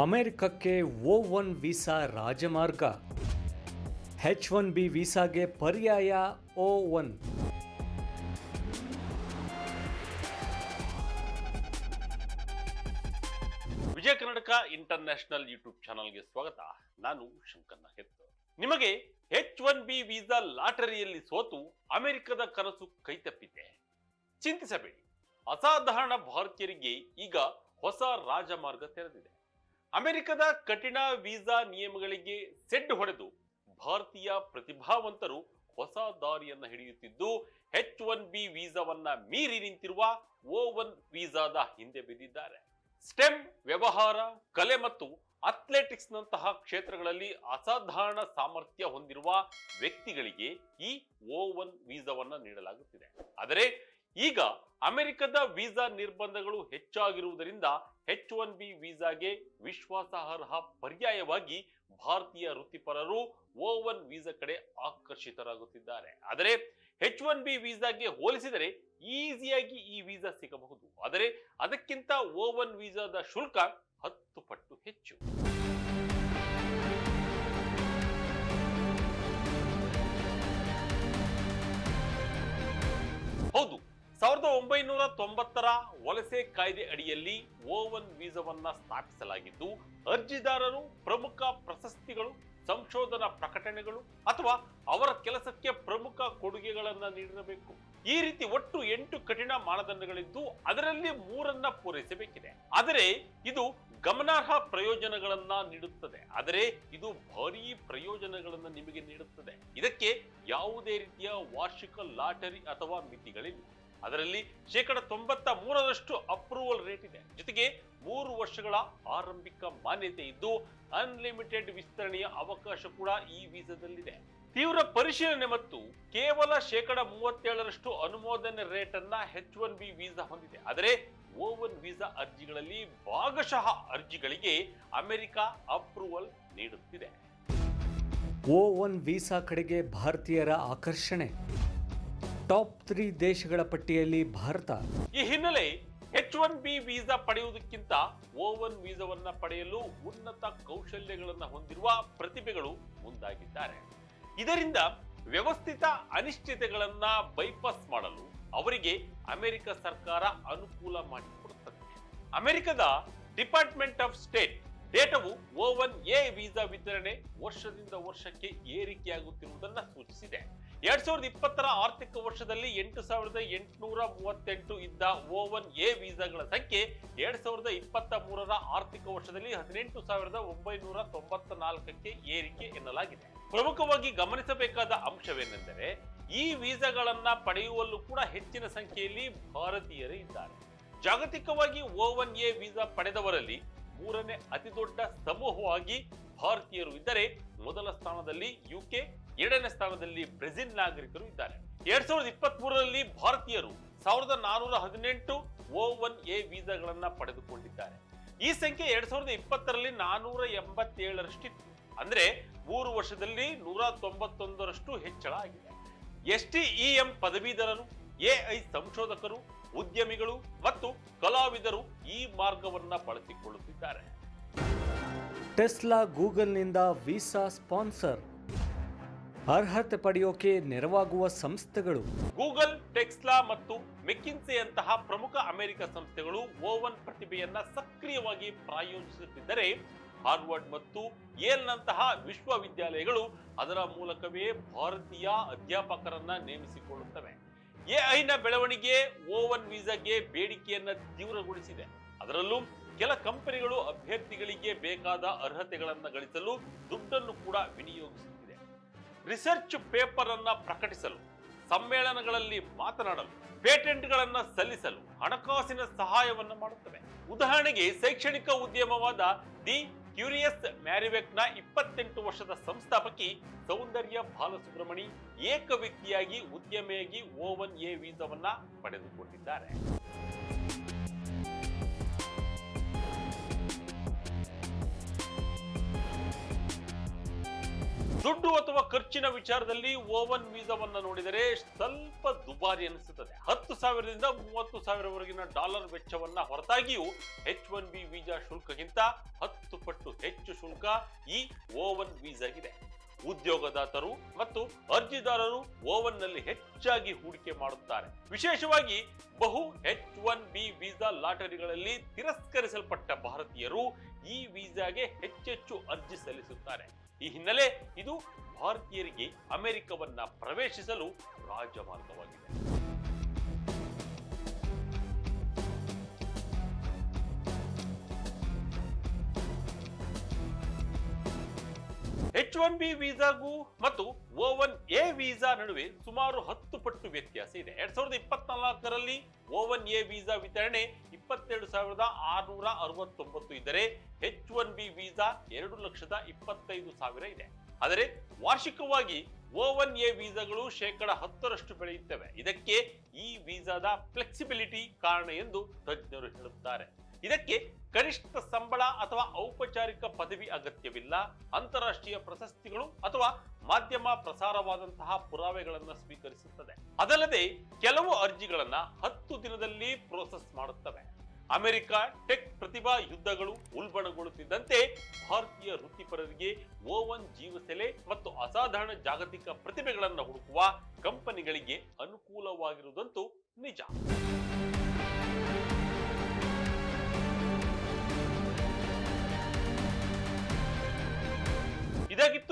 ಅಮೆರಿಕಕ್ಕೆ O one visa ರಾಜಮಾರ್ಗ. H one B ವೀಸಾಗೆ ಪರ್ಯಾಯ O one. Vijaya Karnataka international YouTube ಚಾನಲ್ಗೆ ಸ್ವಾಗತ. ನಾನು ಶಂಕರ್ ನಾಗೆತ್ ನಿಮಗೆ ಹೆಚ್ ಒನ್ ಬಿ ವೀಸಾ ಲಾಟರಿಯಲ್ಲಿ ಸೋತು ಅಮೆರಿಕದ ಕನಸು ಕೈತಪ್ಪಿದೆ. ಚಿಂತಿಸಬೇಡಿ. ಅಸಾಧಾರಣ ಭಾರತೀಯರಿಗೆ ಈಗ ಹೊಸ ರಾಜಮಾರ್ಗ ತೆರೆದಿದೆ. ಅಮೆರಿಕದ ಕಠಿಣ ವೀಸಾ ನಿಯಮಗಳಿಗೆ ಸೆಡ್ ಹೊಡೆದು ಭಾರತೀಯ ಪ್ರತಿಭಾವಂತರು ಹೊಸ ದಾರಿಯನ್ನು ಹಿಡಿಯುತ್ತಿದ್ದು ಹೆಚ್ ಒನ್ ಬಿ ವೀಸಾವನ್ನ ಮೀರಿ ನಿಂತಿರುವ ಓ ಒನ್ ವೀಸಾದ ಹಿಂದೆ ಬಿದ್ದಿದ್ದಾರೆ. ಸ್ಟೆಮ್, ವ್ಯವಹಾರ, ಕಲೆ ಮತ್ತು ಅಥ್ಲೆಟಿಕ್ಸ್ ನಂತಹ ಕ್ಷೇತ್ರಗಳಲ್ಲಿ ಅಸಾಧಾರಣ ಸಾಮರ್ಥ್ಯ ಹೊಂದಿರುವ ವ್ಯಕ್ತಿಗಳಿಗೆ ಈ ಓ ಒನ್ ವೀಸಾವನ್ನ ನೀಡಲಾಗುತ್ತಿದೆ. ಆದರೆ ಈಗ ಅಮೆರಿಕದ ವೀಸಾ ನಿರ್ಬಂಧಗಳು ಹೆಚ್ಚಾಗಿರುವುದರಿಂದ ಎಚ್ ಒನ್ ಬಿ ವೀಸಾಗೆ ವಿಶ್ವಾಸಾರ್ಹ ಪರ್ಯಾಯವಾಗಿ ಭಾರತೀಯ ವೃತ್ತಿಪರರು ಓ ಒನ್ ವೀಸಾ ಕಡೆ ಆಕರ್ಷಿತರಾಗುತ್ತಿದ್ದಾರೆ. ಆದರೆ ಎಚ್ ಒನ್ ಬಿ ವೀಸಾಗೆ ಹೋಲಿಸಿದರೆ ಈಸಿಯಾಗಿ ಈ ವೀಸಾ ಸಿಗಬಹುದು. ಆದರೆ ಅದಕ್ಕಿಂತ ಓ ಒನ್ ವೀಸಾದ ಶುಲ್ಕ ಹತ್ತು ಪಟ್ಟು. ಸಾವಿರದ ಒಂಬೈನೂರ ತೊಂಬತ್ತರ ವಲಸೆ ಕಾಯ್ದೆ ಅಡಿಯಲ್ಲಿ ಓವನ್ ವೀಸಾವನ್ನ ಸ್ಥಾಪಿಸಲಾಗಿದ್ದು, ಅರ್ಜಿದಾರರು ಪ್ರಮುಖ ಪ್ರಶಸ್ತಿಗಳು, ಸಂಶೋಧನಾ ಪ್ರಕಟಣೆಗಳು ಅಥವಾ ಅವರ ಕೆಲಸಕ್ಕೆ ಪ್ರಮುಖ ಕೊಡುಗೆಗಳನ್ನ ನೀಡಿರಬೇಕು. ಈ ರೀತಿ ಒಟ್ಟು ಎಂಟು ಕಠಿಣ ಮಾನದಂಡಗಳಿದ್ದು ಅದರಲ್ಲಿ ಮೂರನ್ನ ಪೂರೈಸಬೇಕಿದೆ. ಆದರೆ ಇದು ಗಮನಾರ್ಹ ಪ್ರಯೋಜನಗಳನ್ನ ನೀಡುತ್ತದೆ. ಆದರೆ ಇದು ಭಾರೀ ಪ್ರಯೋಜನಗಳನ್ನು ನಿಮಗೆ ನೀಡುತ್ತದೆ. ಇದಕ್ಕೆ ಯಾವುದೇ ರೀತಿಯ ವಾರ್ಷಿಕ ಲಾಟರಿ ಅಥವಾ ಮಿತಿಗಳಿಲ್ಲ. ಅದರಲ್ಲಿ ಶೇಕಡ ತೊಂಬತ್ತ ಮೂರರಷ್ಟು ಅಪ್ರೂವಲ್ ರೇಟ್ ಇದೆ. ಜೊತೆಗೆ ಮೂರು ವರ್ಷಗಳ ಆರಂಭಿಕ ಮಾನ್ಯತೆ ಇದ್ದು ಅನ್ಲಿಮಿಟೆಡ್ ವಿಸ್ತರಣೆಯ ಅವಕಾಶ ಕೂಡ ಈ ವೀಸಾದಲ್ಲಿದೆ. ತೀವ್ರ ಪರಿಶೀಲನೆ ಮತ್ತು ಕೇವಲ ಶೇಕಡ ಮೂವತ್ತೇಳರಷ್ಟು ಅನುಮೋದನೆ ರೇಟ್ ಅನ್ನ ಹೆಚ್ ಒನ್ ಬಿ ವೀಸಾ ಹೊಂದಿದೆ. ಆದರೆ ಓ ಒನ್ ವೀಸಾ ಅರ್ಜಿಗಳಲ್ಲಿ ಭಾಗಶಃ ಅರ್ಜಿಗಳಿಗೆ ಅಮೆರಿಕ ಅಪ್ರೂವಲ್ ನೀಡುತ್ತಿದೆ. ಓ ಒನ್ ವೀಸಾ ಕಡೆಗೆ ಭಾರತೀಯರ ಆಕರ್ಷಣೆ. ಟಾಪ್ ತ್ರೀ ದೇಶಗಳ ಪಟ್ಟಿಯಲ್ಲಿ ಭಾರತ. ಈ ಹಿನ್ನೆಲೆ ಎಚ್ ಒನ್ ಬಿ ವೀಸಾ ಪಡೆಯುವುದಕ್ಕಿಂತ ಓ ಒನ್ ವೀಸಾವನ್ನ ಪಡೆಯಲು ಉನ್ನತ ಕೌಶಲ್ಯಗಳನ್ನು ಹೊಂದಿರುವ ಪ್ರತಿಭೆಗಳು ಮುಂದಾಗಿದ್ದಾರೆ. ಇದರಿಂದ ವ್ಯವಸ್ಥಿತ ಅನಿಶ್ಚಿತೆಗಳನ್ನ ಬೈಪಾಸ್ ಮಾಡಲು ಅವರಿಗೆ ಅಮೆರಿಕ ಸರ್ಕಾರ ಅನುಕೂಲ ಮಾಡಿಕೊಡುತ್ತದೆ. ಅಮೆರಿಕದ ಡಿಪಾರ್ಟ್ಮೆಂಟ್ ಆಫ್ ಸ್ಟೇಟ್ ಡೇಟಾವು ಓ ಒನ್ ಎ ವೀಸಾ ವಿತರಣೆ ವರ್ಷದಿಂದ ವರ್ಷಕ್ಕೆ ಏರಿಕೆಯಾಗುತ್ತಿರುವುದನ್ನು ಸೂಚಿಸಿದೆ. ಎರಡ್ ಸಾವಿರದ ಇಪ್ಪತ್ತರ ಆರ್ಥಿಕ ವರ್ಷದಲ್ಲಿ ಎಂಟು ಸಾವಿರದ ಎಂಟುನೂರ ಮೂವತ್ತೆಂಟು ಇದ್ದ ಓ ಒನ್ ಎ ವೀಸಾಗಳ ಸಂಖ್ಯೆ ಎರಡ್ ಸಾವಿರದ ಇಪ್ಪತ್ತ ಮೂರರ ಆರ್ಥಿಕ ವರ್ಷದಲ್ಲಿ ಹದಿನೆಂಟು ಸಾವಿರದ ಒಂಬೈನೂರ ತೊಂಬತ್ತ ನಾಲ್ಕಕ್ಕೆ ಏರಿಕೆ ಎನ್ನಲಾಗಿದೆ. ಪ್ರಮುಖವಾಗಿ ಗಮನಿಸಬೇಕಾದ ಅಂಶವೇನೆಂದರೆ ಈ ವೀಸಾಗಳನ್ನ ಪಡೆಯುವಲ್ಲೂ ಕೂಡ ಹೆಚ್ಚಿನ ಸಂಖ್ಯೆಯಲ್ಲಿ ಭಾರತೀಯರು ಇದ್ದಾರೆ. ಜಾಗತಿಕವಾಗಿ ಓ ಒನ್ ಎ ವೀಸಾ ಪಡೆದವರಲ್ಲಿ ಮೂರನೇ ಅತಿದೊಡ್ಡ ಸಮೂಹವಾಗಿ ಭಾರತೀಯರು ಇದ್ದರೆ ಮೊದಲ ಸ್ಥಾನದಲ್ಲಿ ಯುಕೆ ಎರಡನೇ ಸ್ಥಾನದಲ್ಲಿ ಬ್ರೆಜಿಲ್ ನಾಗರಿಕರು ಇದ್ದಾರೆ. ಎರಡ್ ಸಾವಿರದ ಇಪ್ಪತ್ತ್ ಮೂರರಲ್ಲಿ ಭಾರತೀಯರು ಸಾವಿರದ ನಾನೂರ ಹದಿನೆಂಟು ಓ ಒನ್ ಎ ವೀಸಾಗಳನ್ನ ಪಡೆದುಕೊಂಡಿದ್ದಾರೆ. ಈ ಸಂಖ್ಯೆ ಎರಡ್ ಸಾವಿರದ ಇಪ್ಪತ್ತರಲ್ಲಿ ನಾನೂರ ಎಂಬತ್ತೇಳರಷ್ಟಿತ್ತು. ಅಂದ್ರೆ ಮೂರು ವರ್ಷದಲ್ಲಿ ನೂರ ತೊಂಬತ್ತೊಂದರಷ್ಟು ಹೆಚ್ಚಳ ಆಗಿದೆ. ಎಸ್ ಟಿ ಇ ಎಂ ಪದವೀಧರರು ಎಐ ಸಂಶೋಧಕರು, ಉದ್ಯಮಿಗಳು ಮತ್ತು ಕಲಾವಿದರು ಈ ಮಾರ್ಗವನ್ನ ಬಳಸಿಕೊಳ್ಳುತ್ತಿದ್ದಾರೆ. ಟೆಸ್ಲಾ ಗೂಗಲ್ನಿಂದ ವೀಸಾ ಸ್ಪಾನ್ಸರ್ ಅರ್ಹತೆ ಪಡೆಯೋಕೆ ನೆರವಾಗುವ ಸಂಸ್ಥೆಗಳು. ಗೂಗಲ್, ಟೆಕ್ಸ್ಲಾ ಮತ್ತು ಮೆಕ್ಕಿನ್ಸೆಯಂತಹ ಪ್ರಮುಖ ಅಮೆರಿಕ ಸಂಸ್ಥೆಗಳು ಓವನ್ ಪ್ರತಿಭೆಯನ್ನ ಸಕ್ರಿಯವಾಗಿ ಪ್ರಾಯೋಜಿಸುತ್ತಿದ್ದರೆ, ಹಾರ್ವರ್ಡ್ ಮತ್ತು ಏಲ್ನಂತಹ ವಿಶ್ವವಿದ್ಯಾಲಯಗಳು ಅದರ ಮೂಲಕವೇ ಭಾರತೀಯ ಅಧ್ಯಾಪಕರನ್ನ ನೇಮಿಸಿಕೊಳ್ಳುತ್ತವೆ. ಎಐನ ಬೆಳವಣಿಗೆ ಓವನ್ ವೀಸಾಗೆ ಬೇಡಿಕೆಯನ್ನ ತೀವ್ರಗೊಳಿಸಿದೆ. ಅದರಲ್ಲೂ ಕೆಲ ಕಂಪನಿಗಳು ಅಭ್ಯರ್ಥಿಗಳಿಗೆ ಬೇಕಾದ ಅರ್ಹತೆಗಳನ್ನು ಗಳಿಸಲು ದುಡ್ಡನ್ನು ಕೂಡ ವಿನಿಯೋಗಿಸುತ್ತಿದೆ ರಿಸರ್ಚ್ ಪೇಪರ್ ಅನ್ನ ಪ್ರಕಟಿಸಲು, ಸಮ್ಮೇಳನಗಳಲ್ಲಿ ಮಾತನಾಡಲು, ಪೇಟೆಂಟ್ಗಳನ್ನ ಸಲ್ಲಿಸಲು ಹಣಕಾಸಿನ ಸಹಾಯವನ್ನು ಮಾಡುತ್ತವೆ. ಉದಾಹರಣೆಗೆ, ಶೈಕ್ಷಣಿಕ ಉದ್ಯಮವಾದ ದಿ ಕ್ಯೂರಿಯಸ್ ಮ್ಯಾರಿವೆಕ್ನ ಇಪ್ಪತ್ತೆಂಟು ವರ್ಷದ ಸಂಸ್ಥಾಪಕಿ ಸೌಂದರ್ಯ ಬಾಲಸುಬ್ರಹ್ಮಣಿ ಏಕ ವ್ಯಕ್ತಿಯಾಗಿ ಉದ್ಯಮಿಯಾಗಿ ಓವನ್ ಎ ವೀಸಾವನ್ನ ಪಡೆದುಕೊಂಡಿದ್ದಾರೆ. ದುಡ್ಡು ಅಥವಾ ಖರ್ಚಿನ ವಿಚಾರದಲ್ಲಿ ಓವನ್ ವೀಸಾವನ್ನು ನೋಡಿದರೆ ಸ್ವಲ್ಪ ದುಬಾರಿ ಅನಿಸುತ್ತದೆ. ಹತ್ತು ಸಾವಿರದಿಂದ ಮೂವತ್ತು ಸಾವಿರವರೆಗಿನ ಡಾಲರ್ ವೆಚ್ಚವನ್ನ ಹೊರತಾಗಿಯೂ ಎಚ್ ಒನ್ ಬಿ ವೀಸಾ ಶುಲ್ಕಗಿಂತ ಹತ್ತು ಪಟ್ಟು ಹೆಚ್ಚು ಶುಲ್ಕ ಈ ಓವನ್ ವೀಸಾಗಿದೆ. ಉದ್ಯೋಗದಾತರು ಮತ್ತು ಅರ್ಜಿದಾರರು ಓವನ್ನಲ್ಲಿ ಹೆಚ್ಚಾಗಿ ಹೂಡಿಕೆ ಮಾಡುತ್ತಾರೆ. ವಿಶೇಷವಾಗಿ ಬಹು ಎಚ್ ಒನ್ ಬಿ ವೀಸಾ ಲಾಟರಿಗಳಲ್ಲಿ ತಿರಸ್ಕರಿಸಲ್ಪಟ್ಟ ಭಾರತೀಯರು ಈ ವೀಸಾಗೆ ಹೆಚ್ಚೆಚ್ಚು ಅರ್ಜಿ ಸಲ್ಲಿಸುತ್ತಾರೆ. ಈ ಹಿನ್ನೆಲೆ ಇದು ಭಾರತೀಯರಿಗೆ ಅಮೆರಿಕವನ್ನ ಪ್ರವೇಶಿಸಲು ರಾಜಮಾರ್ಗವಾಗಿದೆ. ಎಚ್ ಒನ್ ಬಿ ವೀಸಾಗೂ ಮತ್ತು ಓ ಒನ್ ಎ ವೀಸಾ ನಡುವೆ ಸುಮಾರು ಹತ್ತು ಪಟ್ಟು ವ್ಯತ್ಯಾಸ ಇದೆ. ಎರಡ್ ಸಾವಿರದ ಇಪ್ಪತ್ನಾಲ್ಕರಲ್ಲಿ ಓ ಒನ್ ಎ ವೀಸಾ ವಿತರಣೆ ಇಪ್ಪತ್ತೆರಡು ಸಾವಿರದ ಆರುನೂರ ಅರವತ್ತೊಂಬತ್ತು ಇದ್ದರೆ ಎಚ್ ಒನ್ ಬಿ ವೀಸಾ ಎರಡು ಲಕ್ಷದ ಇಪ್ಪತ್ತೈದು ಸಾವಿರ ಇದೆ. ಆದರೆ ವಾರ್ಷಿಕವಾಗಿ ಓ ಒನ್ ಎ ವೀಸಾಗಳು ಶೇಕಡ ಹತ್ತರಷ್ಟು ಬೆಳೆಯುತ್ತವೆ. ಇದಕ್ಕೆ ಈ ವೀಸಾದ ಫ್ಲೆಕ್ಸಿಬಿಲಿಟಿ ಕಾರಣ ಎಂದು ತಜ್ಞರು ಹೇಳುತ್ತಾರೆ. ಇದಕ್ಕೆ ಕನಿಷ್ಠ ಸಂಬಳ ಅಥವಾ ಔಪಚಾರಿಕ ಪದವಿ ಅಗತ್ಯವಿಲ್ಲ. ಅಂತಾರಾಷ್ಟ್ರೀಯ ಪ್ರಶಸ್ತಿಗಳು ಅಥವಾ ಮಾಧ್ಯಮ ಪ್ರಸಾರವಾದಂತಹ ಪುರಾವೆಗಳನ್ನು ಸ್ವೀಕರಿಸುತ್ತದೆ. ಅದಲ್ಲದೆ ಕೆಲವು ಅರ್ಜಿಗಳನ್ನ ಹತ್ತು ದಿನದಲ್ಲಿ ಪ್ರೋಸೆಸ್ ಮಾಡುತ್ತವೆ. ಅಮೆರಿಕ ಟೆಕ್ ಪ್ರತಿಭಾ ಯುದ್ಧಗಳು ಉಲ್ಬಣಗೊಳ್ಳುತ್ತಿದ್ದಂತೆ ಭಾರತೀಯ ವೃತ್ತಿಪರರಿಗೆ ಓವನ್ ಜೀವಸೆಲೆ ಮತ್ತು ಅಸಾಧಾರಣ ಜಾಗತಿಕ ಪ್ರತಿಭೆಗಳನ್ನು ಹುಡುಕುವ ಕಂಪನಿಗಳಿಗೆ ಅನುಕೂಲವಾಗಿರುವುದಂತೂ ನಿಜ.